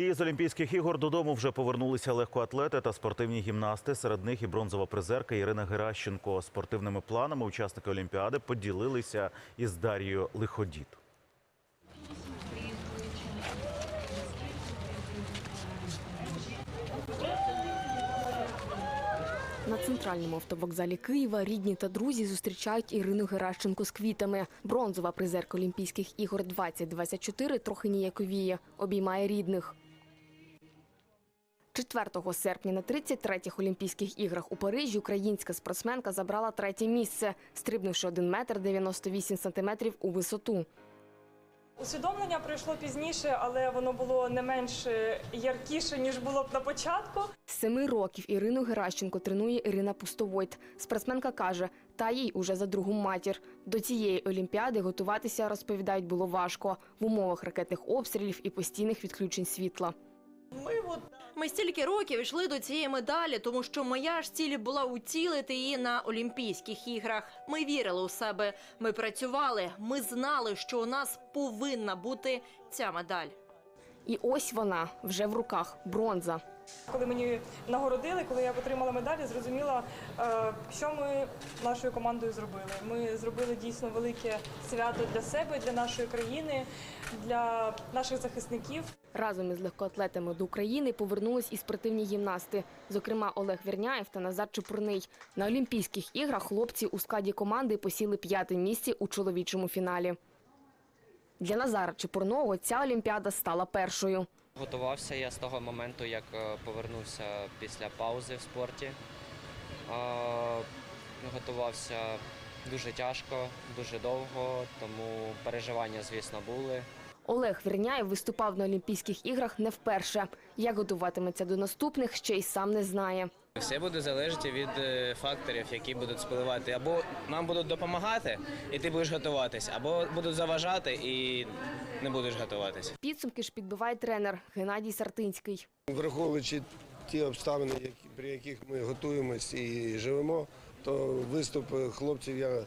І з Олімпійських ігор додому вже повернулися легкоатлети та спортивні гімнасти. Серед них і бронзова призерка Ірина Геращенко. Спортивними планами учасники Олімпіади поділилися із Дарією Лиходіт. На центральному автовокзалі Києва рідні та друзі зустрічають Ірину Геращенко з квітами. Бронзова призерка Олімпійських ігор 2024 трохи ніяковіє, обіймає рідних. 4 серпня на 33-х Олімпійських іграх у Парижі українська спортсменка забрала третє місце, стрибнувши 1 метр 98 сантиметрів у висоту. Усвідомлення прийшло пізніше, але воно було не менш е, яркіше, ніж було б на початку. З семи років Ірину Геращенко тренує Ірина Пустовойт. Спортсменка каже, та їй уже за другу матір. До цієї олімпіади готуватися, розповідають, було важко в умовах ракетних обстрілів і постійних відключень світла. Ми стільки років йшли до цієї медалі, тому що моя ж ціль була утілити її на Олімпійських іграх. Ми вірили у себе, ми працювали, ми знали, що у нас повинна бути ця медаль. І ось вона вже в руках бронза. Коли мені нагородили, коли я отримала медаль, я зрозуміла, е, що ми нашою командою зробили. Ми зробили дійсно велике свято для себе, для нашої країни, для наших захисників. Разом із легкоатлетами до України повернулись і спортивні гімнасти, зокрема Олег Вірняєв та Назар Чепурний. На Олімпійських іграх хлопці у складі команди посіли п'яте місце у чоловічому фіналі. Для Назара Чепурного ця олімпіада стала першою. Готувався я з того моменту, як е, повернувся після паузи в спорті. Готувався дуже тяжко, дуже довго, тому переживання, звісно, були. Олег Вірняєв виступав на Олімпійських іграх не вперше. Як готуватиметься до наступних, ще й сам не знає. Все буде залежати від е, факторів, які будуть спливати. Або нам будуть допомагати, і ти будеш готуватись, або будуть заважати і не будеш готуватись. Підсумки ж підбиває тренер Геннадій Сартинський. Враховуючи ті обставини, при яких ми готуємось і живемо, то виступ хлопців я е,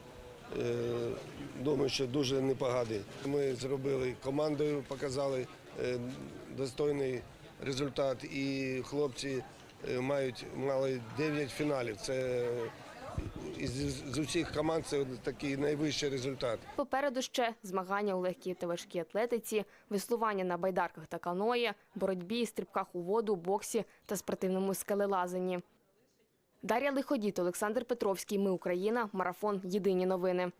думаю, що дуже непоганий. Ми зробили командою, показали е, достойний результат, і хлопці мають мали 9 фіналів. Це із з усіх команд це такий найвищий результат. Попереду ще змагання у легкій та важкій атлетиці, веслування на байдарках та каної, боротьбі, стрибках у воду, боксі та спортивному скелелазанні. Дар'я Лиходіт, Олександр Петровський. Ми Україна. Марафон. Єдині новини.